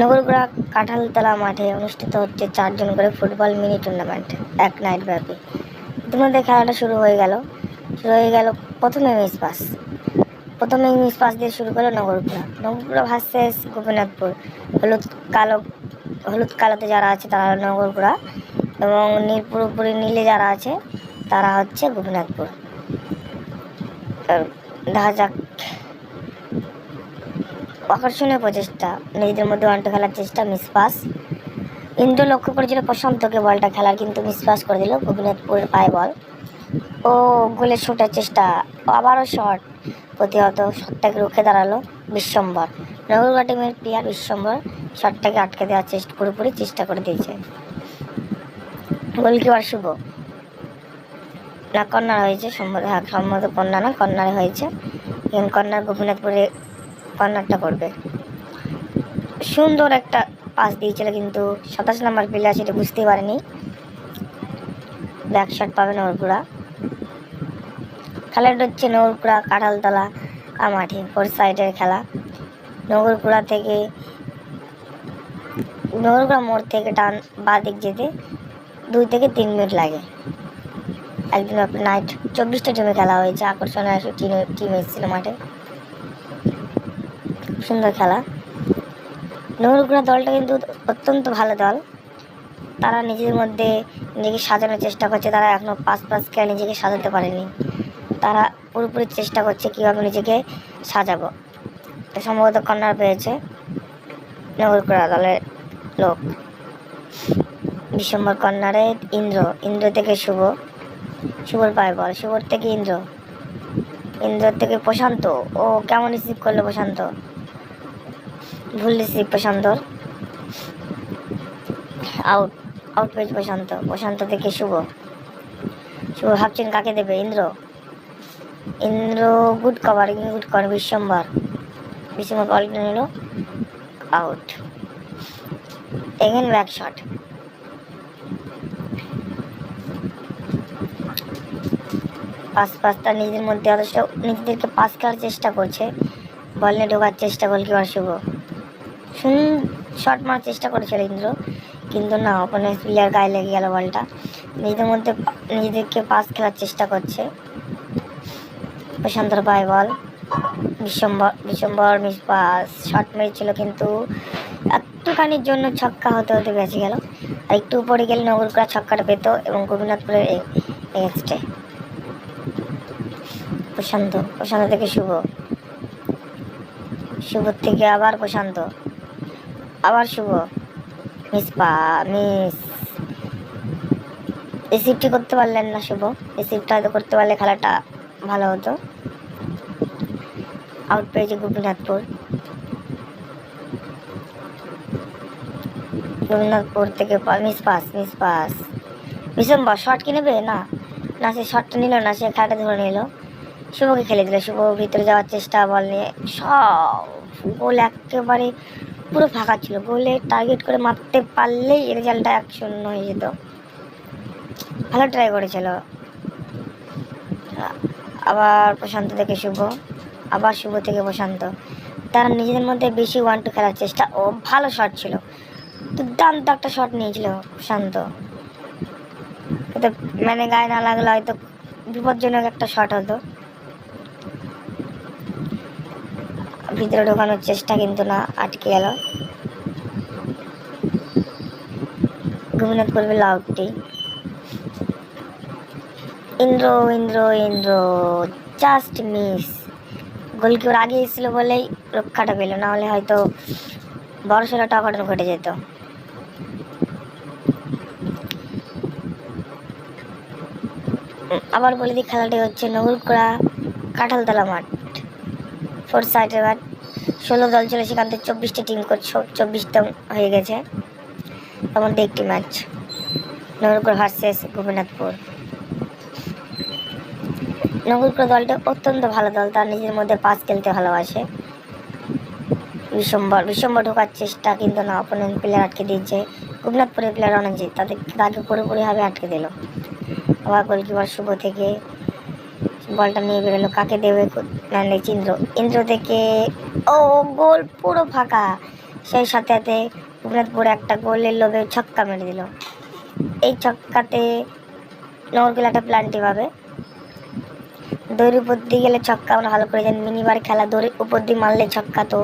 নগরগুড়া কাঁঠালতলা মাঠে অনুষ্ঠিত হচ্ছে চারজন করে ফুটবল মিনি টুর্নামেন্ট এক নাইট ব্যাপী। ইতিমধ্যে খেলাটা শুরু হয়ে গেল। শুরু হয়ে গেল প্রথমে মিস পাস প্রথমে মিস পাস দিয়ে শুরু করল নগরগুড়া নগরগুড়া ভার্সেস গোপীনাথপুর। হলুদ কালো, হলুদ কালোতে যারা আছে তারা নগরগুড়া এবং নীল, পুরোপুরি নীলে যারা আছে তারা হচ্ছে গোপীনাথপুর। দেখা যাক আকর্ষণীয় প্রচেষ্টা। নিজেদের মধ্যে ওয়ানটু খেলার চেষ্টা মিস পাস ইন্দ্র লক্ষ্য করেছিল প্রশান্তকে বলটা খেলার, কিন্তু মিস পাস করে দিল গোপীনাথপুরের পায়ে বল। ও গোলে শোটার চেষ্টা, আবারও শট। প্রতিহত শটটাকে রুখে দাঁড়াল বিশ্বম্বর। নগরগা টিমের প্লেয়ার বিশ্বম্বর শটটাকে আটকে দেওয়ার চেষ্টা, পুরোপুরি চেষ্টা করে দিয়েছে। গোলকিপার শুভ। না, কর্নার হয়েছে সম্ভবত হ্যাঁ সম্ভবত কন্যা না, কর্নারে হয়েছে। কর্নার গোপীনাথপুরে কর্নারটা করবে। সুন্দর একটা পাস দিয়েছিল কিন্তু সাতাশ নম্বর প্লেয়ার সেটা বুঝতেই পারেনি। ব্যাক শট পাবে নৌরপুরা। খেলাটা হচ্ছে নৌরপুরা কাঁঠালতলা মাঠে ফোর সাইডের খেলা। নগরপুরা থেকে নগরপুরা মোড় থেকে টান বা দিক যেতে দুই থেকে তিন মিনিট লাগে। একদিন নাইট চব্বিশটা টিমে খেলা হয়েছে, আকর্ষণীয় টিম টিম এসেছিল মাঠে। সুন্দর খেলা। নগরগুড়া দলটা কিন্তু অত্যন্ত ভালো দল। তারা নিজেদের মধ্যে নিজেকে সাজানোর চেষ্টা করছে। তারা এখনও পাঁচ পাঁচ খেলে নিজেকে সাজাতে পারেনি। তারা পুরোপুরি চেষ্টা করছে কীভাবে নিজেকে সাজাবো। তো সম্ভবত কর্নার পেয়েছে নগরকুড়া দলের লোক। ডিসেম্বর কর্নারে ইন্দ্র। ইন্দ্র থেকে শুভ। শুভর পায় বল। শুভর থেকে ইন্দ্র। ইন্দ্র থেকে প্রশান্ত। ও কেমন রিসিভ করল প্রশান্ত? ভুল রিসিভ প্রশান্তর। আউট আউট পেয়েছে প্রশান্ত। প্রশান্ত থেকে শুভ। শুভ ভাবছেন কাকে দেবে? Indra. Indra good cover good cover Bishwambar Bishwambar বলটা নিল। Out again back shot pass পাসটা নিজেদের মধ্যে অথচ নিজেদেরকে পাস করার চেষ্টা করছে। বল নিয়ে ঢোকার চেষ্টা গোলকিপার শুভ? শুন শট মারার চেষ্টা করেছিল ইন্দ্র। কিন্তু না ওপেনের প্লেয়ার গায়ে লেগে গেল বলটা। নিজেদের মধ্যে, নিজেদেরকে পাস খেলার চেষ্টা করছে। প্রশান্তর পায়ে ball. Bishwambar Bishwambar miss pass shot মেরেছিল কিন্তু একটুখানির জন্য ছক্কা হতে হতে বেঁচে গেল। আর একটু উপরে গেলে নগরকুড়া ছক্কাটা পেত এবং গোপীনাথপুরের এগেনস্টে প্রশান্ত প্রশান্ত থেকে শুভ। শুভর থেকে আবার প্রশান্ত। আবার শুভ। মিস পা, মিস। রিসিভটি করতে পারলেন না, শুভ। রিসিভটা হয়তো করতে পারলে খেলাটা ভালো হতো। আউট পেয়েছে গোপীনাথপুর। গোপীনাথপুর থেকে miss pass miss pass Bishambar shot কি নেবে? না। না, সে শর্টটা নিল না, সে খেলাটা ধরে নিল। শুভকে খেলে দিল। শুভ ভিতরে যাওয়ার চেষ্টা, বল নিয়ে সব গোল একেবারে পুরো ফাঁকা ছিল। গোলে টার্গেট করে মারতে পারলেই রেজাল্টটা এক শূন্য হয়ে যেত। ভালো ট্রাই করেছিল। আবার প্রশান্ত থেকে শুভ। আবার শুভ থেকে প্রশান্ত। তারা নিজেদের মধ্যে বেশি ওয়ান টু খেলার চেষ্টা ও ভালো শট ছিল। দুর্দান্ত একটা শট নিয়েছিল প্রশান্ত। মানে গায়ে না লাগলে হয়তো বিপজ্জনক একটা শট হতো। ভিতরে ঢোকানোর চেষ্টা কিন্তু না, আটকে গেল। গোপীনাথ করবে লাউটটি Indra Indra Indra just miss goalkeeper আগে এসেছিল বলেই রক্ষাটা পেল, না হলে হয়তো বড় সড়ো টকাটন ঘটে যেত। আবার বলে দিই, খেলাটি হচ্ছে নগুলকুড়া কাঁঠালতলা মাঠ। ফোর সাইডের মাঠ ষোলো দল ছিল, সেখান থেকে চব্বিশটি টিম করছে চব্বিশটা হয়ে গেছে। তার মধ্যে একটি ম্যাচ নগরপুর ভার্সেস গোপীনাথপুর। নগরপুর দলটা অত্যন্ত ভালো দল, তার নিজের মধ্যে পাস খেলতে ভালোবাসে। বিশ্বম্বর বিশ্বম্বর ঢোকার চেষ্টা কিন্তু না অপোনেন্ট প্লেয়ার আটকে দিয়েছে। গোপীনাথপুরের প্লেয়ার অনেক তাদের, তাকে পুরোপুরিভাবে আটকে দিল। আবার গোলকিপার শুভ থেকে বলটা নিয়ে বেরোলো। কাকে দেবে ম্যানেজ ইন্দ্র। ইন্দ্র থেকে ও, গোল পুরো ফাঁকা। সেই সাথে সাথে রঘুনাথপুর একটা গোলের লোভে ছক্কা মেরে দিল। এই ছক্কাতে নগরকুল একটা প্লান্টি পাবে। দড়ির উপর দিয়ে গেলে ছক্কা আমরা ভালো করে জানি। মিনিবার খেলা দড়ির উপর দিয়ে মারলে ছক্কা তো।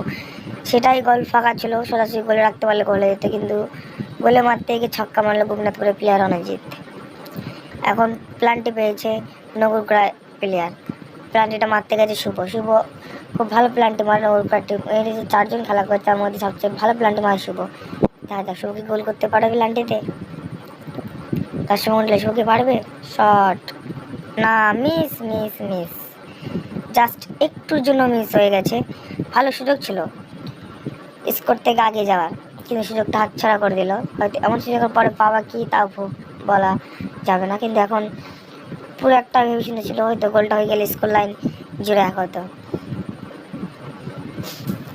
সেটাই গোল ফাঁকা ছিল, সরাসরি গোলে রাখতে পারলে গোলে যেত। কিন্তু গোলে মারতে গিয়ে ছক্কা মারলো গোপীনাথপুরের প্লেয়ার অনেক জিত এখন প্লান্টি পেয়েছে নগরকুড়া প্লেয়ার প্লান্টিটা মারতে গেছে শুভ। শুভ খুব ভালো প্লান্টি মারে ওর টিম এর যে চারজন খেলা করে তার মধ্যে সবচেয়ে ভালো প্লান্টি মারে শুভ। দেখা যাক শুভ কি গোল করতে পারবে প্ল্যান্টিতে তার সঙ্গে শুভ কি পারবে? শট। না মিস মিস মিস জাস্ট একটুর জন্য মিস হয়ে গেছে। ভালো সুযোগ ছিল। স্কোর থেকে আগে যাওয়ার। কিন্তু সুযোগটা হাতছাড়া করে দিল। হয়তো এমন সুযোগের পরে পাওয়া কি ভু- বলা যাবে না। কিন্তু এখন পুরো একটা ভেবেচিন্তে ছিল হয়তো গোলটা হয়ে গেলে স্কোর লাইন জুড়ে এক হতো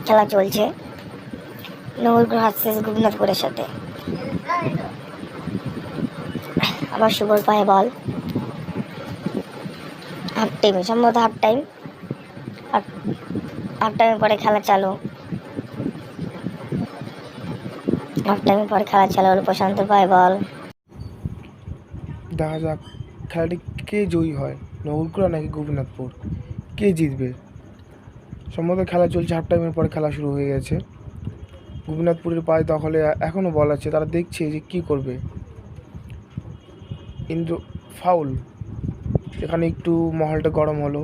খেলা চলছে। নবরপুর হাসছে গোপীনাথপুরের সাথে। আবার শুভর পায়ে বল। হাফ টাইমে সম্ভবত হাফ টাইম হাফ টাইমের পরে খেলা চালু। হাফ টাইমের পরে খেলা চালু হলো প্রশান্ত পায় বল। দেখা যাক, খেলাটি কে জয়ী হয়? নগরকুড়া নাকি গোপীনাথপুর? কে জিতবে? সম্ভবত খেলা চলছে হাফ টাইমের পরে খেলা শুরু হয়ে গেছে। গোপীনাথপুরের পায়ে দখলে এখনও বল আছে, তারা দেখছে যে কি করবে। ইন্দ্র ফাউল এখানে একটু মহলটা গরম হলো।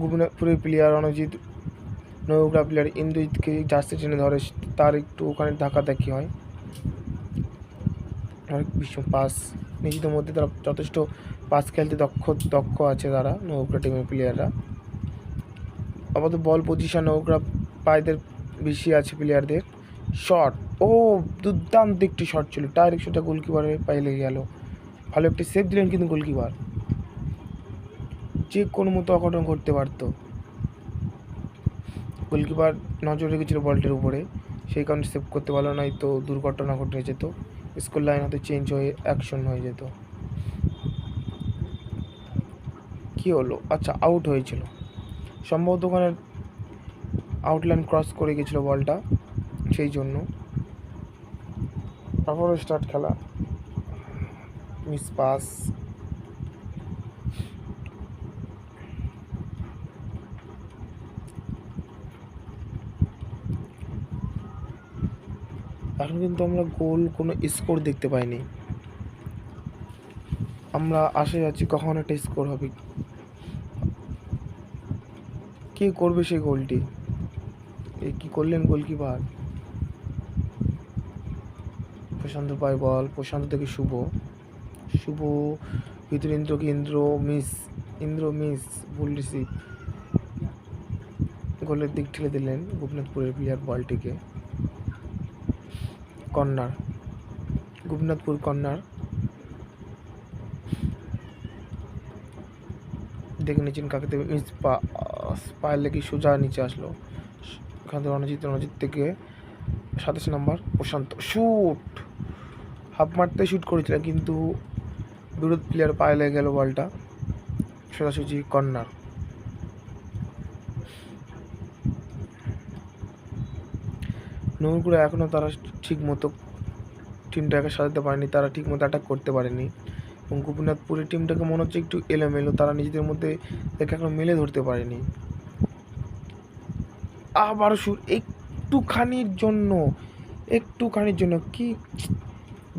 গোপীনাথপুরের প্লেয়ার রণজিৎ নৌকা প্লেয়ার ইন্দ্রজিৎকে জার্সি টেনে ধরে, তার একটু ওখানে ধাক্কাধাক্কি হয়। বিশ্ব পাস নিজেদের মধ্যে তারা যথেষ্ট পাস খেলতে দক্ষ দক্ষ আছে তারা, নৌকরা টিমের প্লেয়াররা আপাতত বল পজিশন নৌকরা পায়েদের বেশি আছে প্লেয়ারদের শট ও দুর্দান্ত একটি শট ছিল। ডাইরেক্ট শটটা গোলকিপারের পায়ে লেগে গেল। ভালো একটি সেভ দিলেন কিন্তু গোলকিপার যে কোনো মতো অঘটন ঘটতে পারতো। গোলকিপার নজর রেখেছিল বলটির উপরে। সেই কারণে সেভ করতে পারল না তো দুর্ঘটনা ঘটে যেত। স্কুল লাইন হয়তো চেঞ্জ হয়ে অ্যাকশন হয়ে যেত। কি হলো? আচ্ছা আউট হয়েছিল। সম্ভবত ওখানে আউটলাইন ক্রস করে গেছিল বলটা, সেই জন্য। আবারও স্টার্ট খেলা। মিস পাস এখন কিন্তু আমরা গোল কোনো স্কোর দেখতে পাইনি। আমরা আশা যাচ্ছি কখন একটা স্কোর হবে। কে করবে সেই গোলটি? এই কি করলেন গোলকিপার? প্রশান্ত পায় বল, প্রশান্ত থেকে শুভ। শুভ, ভিতরে ইন্দ্র মিস ইন্দ্র মিস, ভুল রিসিভ। গোলের দিক ঠেলে দিলেন গোপীনাথপুরের প্লেয়ার বলটিকে। Corner, Gopinathpur corner. দেখে নিচ্ছেন কাকে দেবে? মিস পা পায়ের লেগে সোজা নিচে আসলো। এখান থেকে রণজিৎ রণজিৎ থেকে সাতাশ নম্বর প্রশান্ত। শুট! হাফ মারতে শুট করেছিলেন, কিন্তু বিরোধ প্লেয়ার পায়ে লেগে গেল বলটা। সোজাসুজি কর্নার। নৌকুড়া এখনও তারা ঠিক মতো টিমটাকে সাজাতে পারেনি, তারা ঠিক মতো অ্যাটাক করতে পারেনি। এবং গোপীনাথপুরের টিমটাকে মনে হচ্ছে একটু এলোমেলো, তারা নিজেদের মধ্যে একে এখনও মেলে ধরতে পারেনি। আবার সুর, একটুখানির জন্য একটুখানির জন্য কি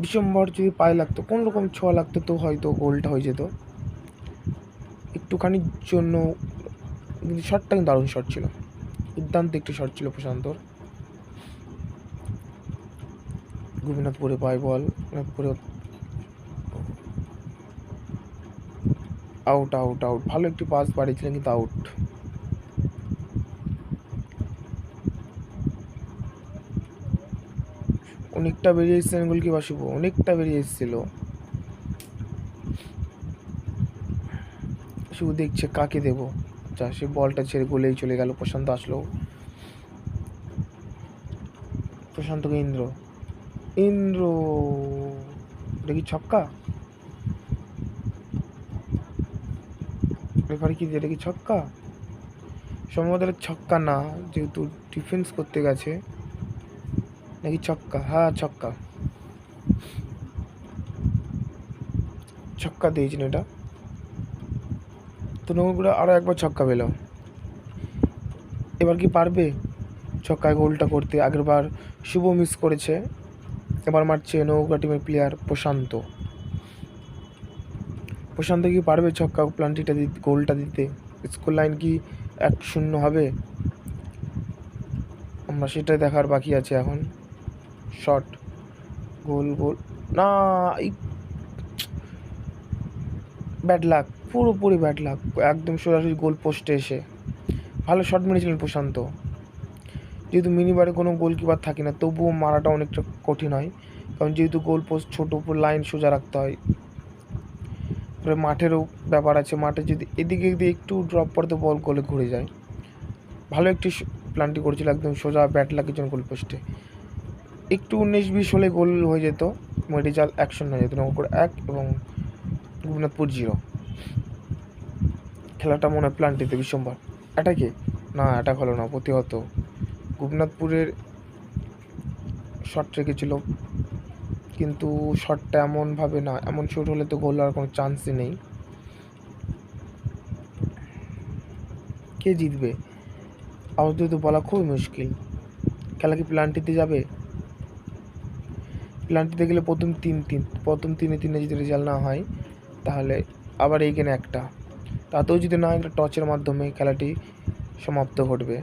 ডিসেম্বর যদি পায়ে লাগতো কোনো রকম ছোঁয়া লাগতো তো হয়তো গোলটা হয়ে যেত। একটুখানির জন্য, কিন্তু শটটা কিন্তু দারুণ শট ছিল। দুর্দান্ত একটি শট ছিল প্রশান্তর গোপীনাথপুরে পায় বল আউট আউট আউট ভালো একটি পাস বাড়িয়েছিলেন কিন্তু আউট অনেকটা বেরিয়ে এসেছিলেন গোলকিপার শুভ অনেকটা বেরিয়ে এসেছিল। শুধু দেখছে কাকে দেবো। যা, সে বলটা ছেড়ে গোলেই চলে গেল, প্রশান্ত আসলো। প্রশান্তকে ইন্দ্র? ইন্দ্র, এটা কি ছক্কা? রেফারি কি কি ছক্কা? সম্ভবত ছক্কা না, যেহেতু ডিফেন্স করতে গেছে। নাকি ছক্কা? হ্যাঁ ছক্কা। ছক্কা দিয়েছেন এটা। তো নৌকুড়া আরও একবার ছক্কা পেল। এবার কি পারবে? ছক্কায় গোলটা করতে। আগেরবার শুভ মিস করেছে। এবার মারছে নৌকা টিমের প্লেয়ার প্রশান্ত। প্রশান্ত কি পারবে ছক্কা প্লান্টিটা দিতে গোলটা দিতে? স্কোর লাইন কি এক শূন্য হবে? আমরা সেটাই দেখার বাকি আছে এখন। শট, গোল গোল, না ব্যাড লাক পুরোপুরি ব্যাড লাক একদম সরাসরি গোল পোস্টে এসে। ভালো শট মেরেছিলেন প্রশান্ত। যেহেতু মিনিবারে কোনো গোলকিপার থাকে না, তবুও মারাটা অনেকটা কঠিন হয়। কারণ যেহেতু গোল পোস্ট ছোটো, উপর লাইন সোজা রাখতে হয়। তারপরে মাঠেরও ব্যাপার আছে, মাঠে যদি এদিকে এদিকে একটু ড্রপ পড়তে বল গোলে ঘুরে যায়। ভালো একটি প্ল্যানটি করেছিল একদম সোজা ব্যাট লাগিয়ে জন্য গোল পোস্টে একটু উনিশ বিশ হলে গোল হয়ে যেত। মেডিজাল এক শূন্য হয়ে যেত। নৌকর এক এবং গোপীনাথপুর জিরো। খেলাটা মনে হয় প্লান্টিতে বিশ্বম্বর অ্যাটাকে না অ্যাটাক হলো না, প্রতিহত। গোপীনাথপুরের শট রেখেছিল কিন্তু শটটা এমনভাবে না, এমন শট হলে তো গোল হওয়ার কোনো চান্সই নেই। কে জিতবে? আপাতত বলা খুবই মুশকিল। খেলা কি প্লান্টিতে যাবে? প্লান্টিতে গেলে প্রথম তিন তিন, প্রথম তিনে তিনে যদি রেজাল্ট না হয়, তাহলে আবার এইখানে একটা। তাতেও যদি না একটা টর্চের মাধ্যমে খেলাটি সমাপ্ত ঘটবে।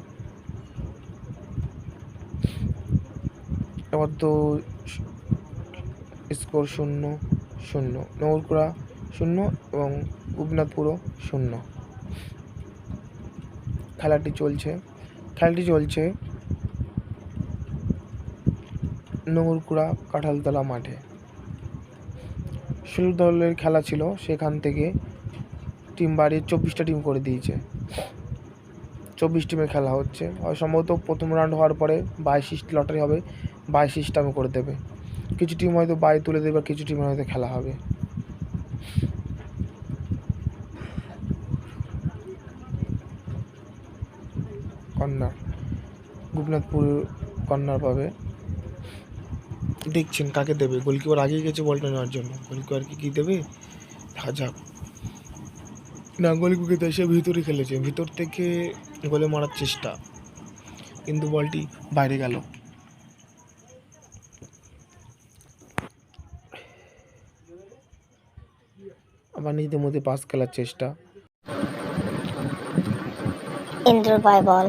এবার তো স্কোর শূন্য শূন্য, নগরকুড়া শূন্য এবং গোপীনাথপুরও শূন্য। খেলাটি চলছে খেলাটি চলছে নগরকুড়া কাঁঠালতলা মাঠে। ষোলো দলের খেলা ছিল, সেখান থেকে টিম বাড়িয়ে চব্বিশটা টিম করে দিয়েছে। চব্বিশ টিমের খেলা হচ্ছে। সম্ভবত প্রথম রাউন্ড হওয়ার পরে বাইশ লটারি হবে বাইশ সিস্টেমে করে দেবে। কিছু টিম হয়তো বাই তুলে দেবে, কিছু টিমের হয়তো খেলা হবে। কর্নার গোপীনাথপুর কর্নার পাবে। দেখছেন কাকে দেবে? গোলকিপার আগেই গেছে বলটা নেওয়ার জন্য। গোলকিপার কি দেবে? দেখা যাক। না, গোলকিপার এসে ভিতরে খেলেছে। ভিতর থেকে গোলে মারার চেষ্টা। কিন্তু বলটি বাইরে গেল। আবার নিজেদের মধ্যে পাস খেলার চেষ্টা। ইন্দ্র পায় বল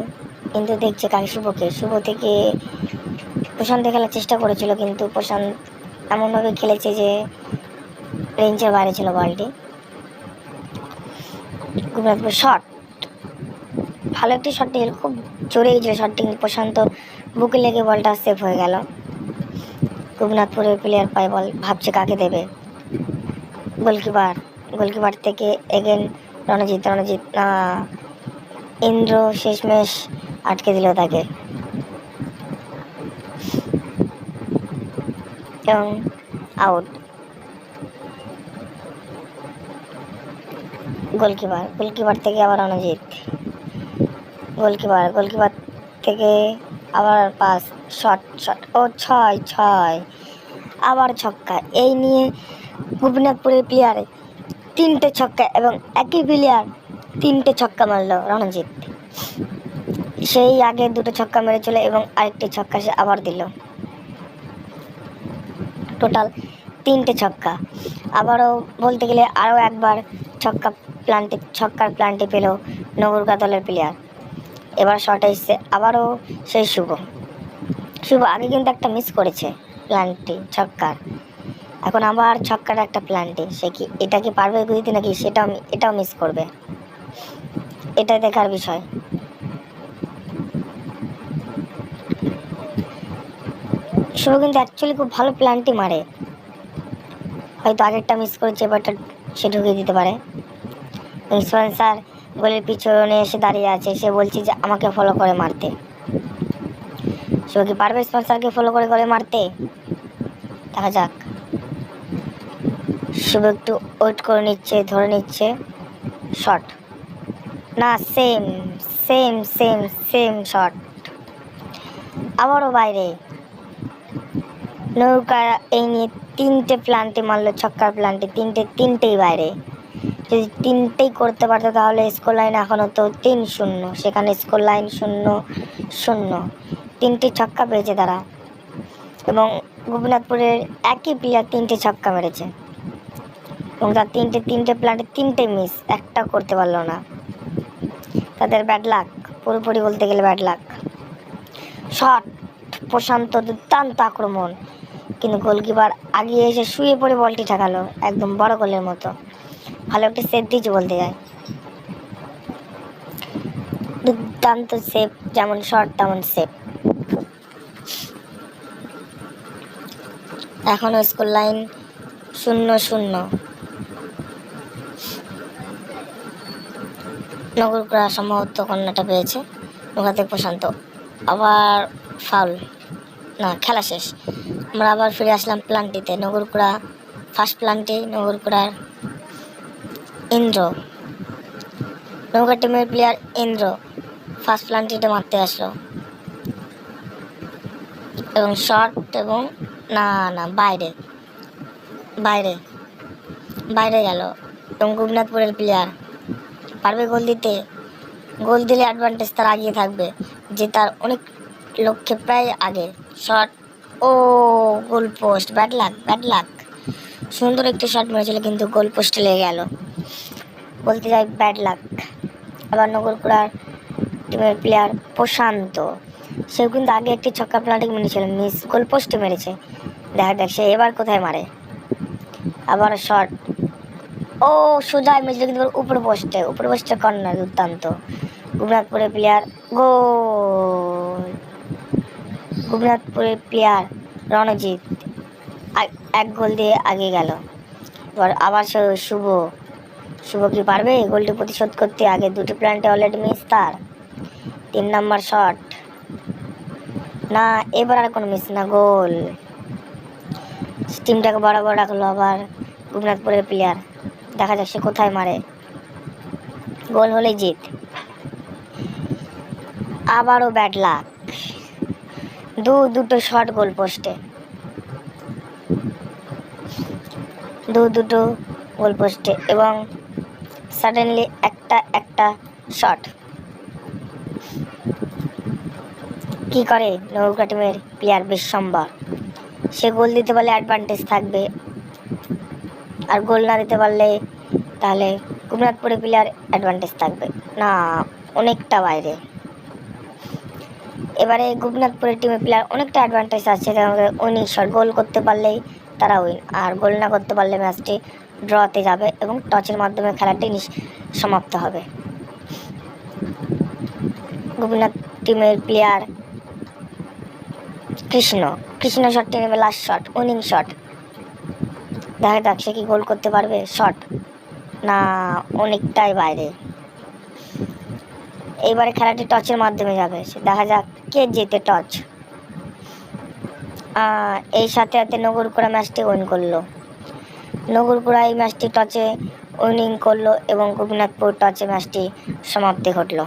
ইন্দ্র দেখছে কাকে শুভকে। শুভ থেকে প্রশান্ত খেলার চেষ্টা করেছিল, কিন্তু প্রশান্ত এমনভাবে খেলেছে যে রেঞ্জের বাইরে ছিল বলটি। গোপীনাথপুর শট ভালো একটি শট নিয়েছিল খুব জোরে গিয়েছিল শটটি প্রশান্ত বুকে লেগে বলটা সেফ হয়ে গেল। গোপীনাথপুরের প্লেয়ার পায় বল, ভাবছে কাকে দেবে। গোলকিপার গোলকিপার থেকে এগেন রণজিৎ রণজিৎ ইন্দ্র শেষমেশ আটকে দিল তাকে। এবং আউট গোলকিপার গোলকিপার থেকে আবার রণজিৎ গোলকিপার গোলকিপার থেকে আবার পাস শট শট ও ছয় ছয়। আবার ছক্কা, এই নিয়ে গোপীনাথপুরের প্লেয়ারে তিনটে ছক্কা এবং একই প্লেয়ার তিনটে ছক্কা মারলো রণজিৎ। সেই আগে দুটো ছক্কা মেরেছিল এবং আরেকটি ছক্কা সে আবার দিল। টোটাল তিনটে ছক্কা। আবারও বলতে গেলে আরও একবার ছক্কা প্লান্টে, ছক্কার প্লান্টে পেল নগরকা দলের প্লেয়ার এবার শট এসছে আবারও সেই শুভ। শুভ, আগে কিন্তু একটা মিস করেছে প্লান্টটি, ছক্কার। এখন আবার ছক্কার একটা প্ল্যান্টে সে কি, এটা কি পারবে বুঝতে নাকি সেটাও এটাও মিস করবে। এটাই দেখার বিষয়। শুভ কিন্তু অ্যাকচুয়ালি খুব ভালো প্ল্যানটি মারে। হয়তো আগেরটা মিস করেছে এবারটা সে ঢুকিয়ে দিতে পারে। ইন্সুরেন্স স্যার গোলের পিছনে এসে দাঁড়িয়ে আছে, সে বলছে যে আমাকে ফলো করে মারতে। শুভ কি পারবে স্পন্সারকে ফলো করে করে মারতে? দেখা যাক। শুভ একটু ওয়েট করে নিচ্ছে, ধরে নিচ্ছে। শট না same same same same shot আবারও বাইরে। নৌকা এই নিয়ে তিনটে প্লান্টে মারলো ছক্কার প্লান্টে, তিনটে, তিনটেই বাইরে। যদি তিনটেই করতে পারতো তাহলে স্কোর লাইন এখনও তো তিন শূন্য, সেখানে স্কোর লাইন শূন্য শূন্য। তিনটে ছক্কা পেয়েছে তারা। এবং গোপীনাথপুরের একই প্লেয়ার তিনটে ছক্কা মেরেছে। এবং তার তিনটে তিনটে প্লান্টে তিনটে মিস একটা করতে পারল না। তাদের ব্যাড লাক পুরোপুরি বলতে গেলে ব্যাড লাক শট প্রশান্ত দুর্দান্ত আক্রমণ। কিন্তু গোলকিপার আগিয়ে এসে শুয়ে পড়ে বলটি ঠেকালো, একদম বড় গোলের মতো। ভালো একটা সেভ দিয়েছে বলতে যায় দুর্দান্ত সেভ যেমন শর্ট তেমন সেভ এখনও স্কুল লাইন শূন্য শূন্য। নগরকুড়া সম্ভবত কন্যাটা পেয়েছে। নৌকাতে প্রশান্ত। আবার ফাউল। না, খেলা শেষ। আমরা আবার ফিরে আসলাম প্লান্টিতে, নগরকুড়া ফার্স্ট প্লান্টে নগরকুড়ার ইন্দ্র। নৌকা টিমের প্লেয়ার ইন্দ্র ফার্স্ট প্লান্টিতে মারতে আসলো। এবং শর্ট এবং, না না, বাইরে। বাইরে। বাইরে গেল। এবং গোপীনাথপুরের প্লেয়ার পারবে গোল দিতে। গোল দিলে অ্যাডভান্টেজ তার আগিয়ে থাকবে, যে তার অনেক লক্ষ্যে প্রায় আগে। শট, ও, goal post bad luck bad luck সুন্দর একটি শট মেরেছিল, কিন্তু গোল পোস্টে লেগে গেল। বলতে যাই ব্যাড লাক আবার নগরপুরার টিমের প্লেয়ার প্রশান্ত। সেও কিন্তু আগে একটি ছক্কা প্লান্টিং মেরেছিল মিস গোল পোস্টে মেরেছে। দেখা দেখ সে এবার কোথায় মারে। আবার শট ও সোজা মেরেছিল, কিন্তু উপরে পোস্টে উপরে পোস্টে কর্নার দুর্দান্ত। গোপীনাথপুরের প্লেয়ার গোল। গোপীনাথপুরের প্লেয়ার রণজিৎ। এক গোল দিয়ে আগে গেল। এবার আবার সে শুভ শুভ কি পারবে? গোলটি প্রতিশোধ করতে আগে দুটি প্ল্যান্টে অলরেডি মিস তার। তিন নম্বর শট না, এবার আর কোনো মিস না, গোল। টিমটাকে বড় রাখল আবার গোপীনাথপুরের প্লেয়ার দেখা যাক সে কোথায় মারে। গোল হলে জিত। আবারও ব্যাড লাক দু, দুটো শট গোল পোস্টে দু, দুটো গোল পোস্টে এবং সাডেনলি একটা একটা শট কি করে নৌকা টিমের প্লেয়ার বিশ্বম্বর? সে গোল দিতে পারলে অ্যাডভান্টেজ থাকবে। আর গোল না দিতে পারলে তাহলে গোপীনাথপুরে প্লেয়ার অ্যাডভান্টেজ থাকবে। না, অনেকটা বাইরে। এবারে গোপীনাথপুরের টিমের প্লেয়ার অনেকটা অ্যাডভান্টেজ আছে উইনিং শট গোল করতে পারলেই তারা উইন আর গোল না করতে পারলে ম্যাচটি ড্রতে যাবে এবং টচের মাধ্যমে খেলাটি সমাপ্ত হবে। গোপীনাথ টিমের প্লেয়ার কৃষ্ণ কৃষ্ণ শটটি নেবে লাস্ট শট উইনিং শট দেখা যাক সে কি গোল করতে পারবে শট না, অনেকটাই বাইরে। এইবারে খেলাটি টচের মাধ্যমে যাবে দেখা যাক কে জেতে টচ এই সাথে সাথে নগরকুড়া ম্যাচটি উইন করল। নগরকুড়া এই ম্যাচটি টচে উইনিং করল এবং গোপীনাথপুর টচে ম্যাচটি সমাপ্তি ঘটলো।